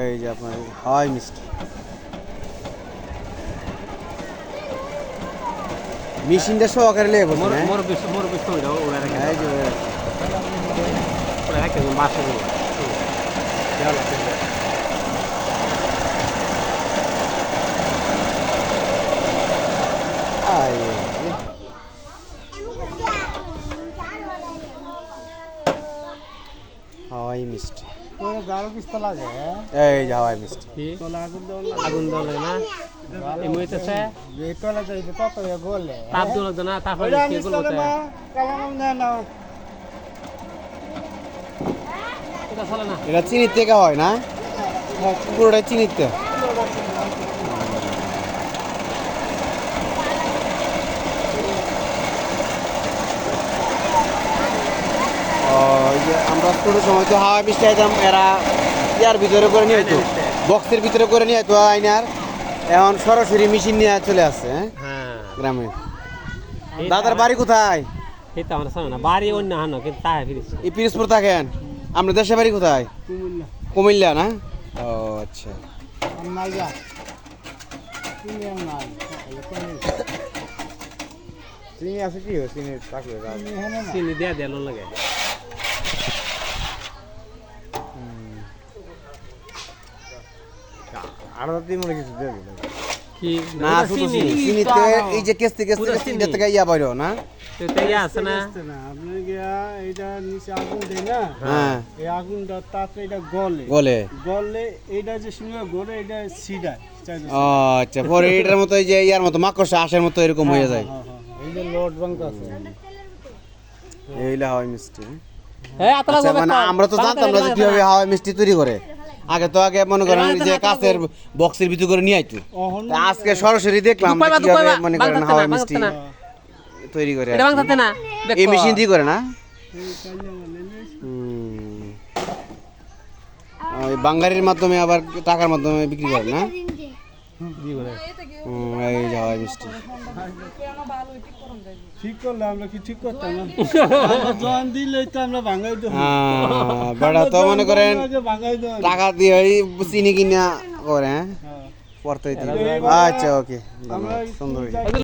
এই যে আপনার হাওয়াই মিষ্টি। মেশিনটা সহকারে লেগে বসে মোর না? মোর বিশ্ব মোর বিশ্ব হইল ওরা রেখে এই যে ওরা রেখে মাসে হাওয়াই মিষ্টি। এই যে হাওয়াই মিষ্টি। কি? তোলা আগুন দল আগুন দল না? এই মইতেছে বেতলা যাইবে কত এ গোলে তাপ দল না তারপরে ওইটা কি মিস্তলে কালাম না না এটা চলে না? এটা চিনির থেকে হয় না? চিনিতে ওই যে আমরা ছোট সময় তো হাওয়া মিষ্টি আইতাম এরা ইয়ার ভিতরে করে নিয়ে হইতো বক্সের ভিতরে করে নিয়ে হইতো আইনার এখন সরাসরি মেশিন নিয়ে চলে আসছে হ্যাঁ? হ্যাঁ। গ্রামে। দাদার বাড়ি কোথায়? এই তো আমরা শোনো বাড়ি অন্য হানো কিন্তু এই থাকেন? কোথায়? কুমিল্লা। কুমিল্লা না? ও আচ্ছা। চিনি আছে কি? চিনি চিনি দিয়া লাগে। আর দিন মনে কিছু দেবে কি? না শুধু চিনি। চিনি। এই যে কেস্তি কেস্তি পুরো থেকে ইয়া বাইরো না? তো আছে না? আপনি গিয়া এটা নিচে আগুন দেয় না? হ্যাঁ। এই আগুনটা তাতে এটা গলে। গলে। গলে এটা যে শুনে গলে এটা সিডায় আচ্ছা পরে এটার মতো এই যে ইয়ার মতো মাকড়সা আশের মতো এরকম হয়ে যায়। এই যে লোড বাঙ্ক আছে। এইলা হাওয়াই মিষ্টি। এই আচ্ছা মানে আমরা তো জানতাম না যে কীভাবে হাওয়াই মিষ্টি তৈরি করে। আগে তো আগে মনে করেন যে কাছের বক্সের ভিতর করে নিয়ে আইতো। আজকে সরাসরি দেখলাম কীভাবে মনে করেন হাওয়া মিষ্টি তৈরি করে এই মেশিন দিয়ে করে না? বাঙ্গারির মাধ্যমে আবার টাকার মাধ্যমে বিক্রি করে না? এই যে মিষ্টি ঠিক করলে আমরা কি ঠিক করতাম জন দিলে তো মনে করেন টাকা দিয়ে ওই চিনি কিনা করে হ্যাঁ হ্যাঁ। পড়তে আচ্ছা ওকে সুন্দর।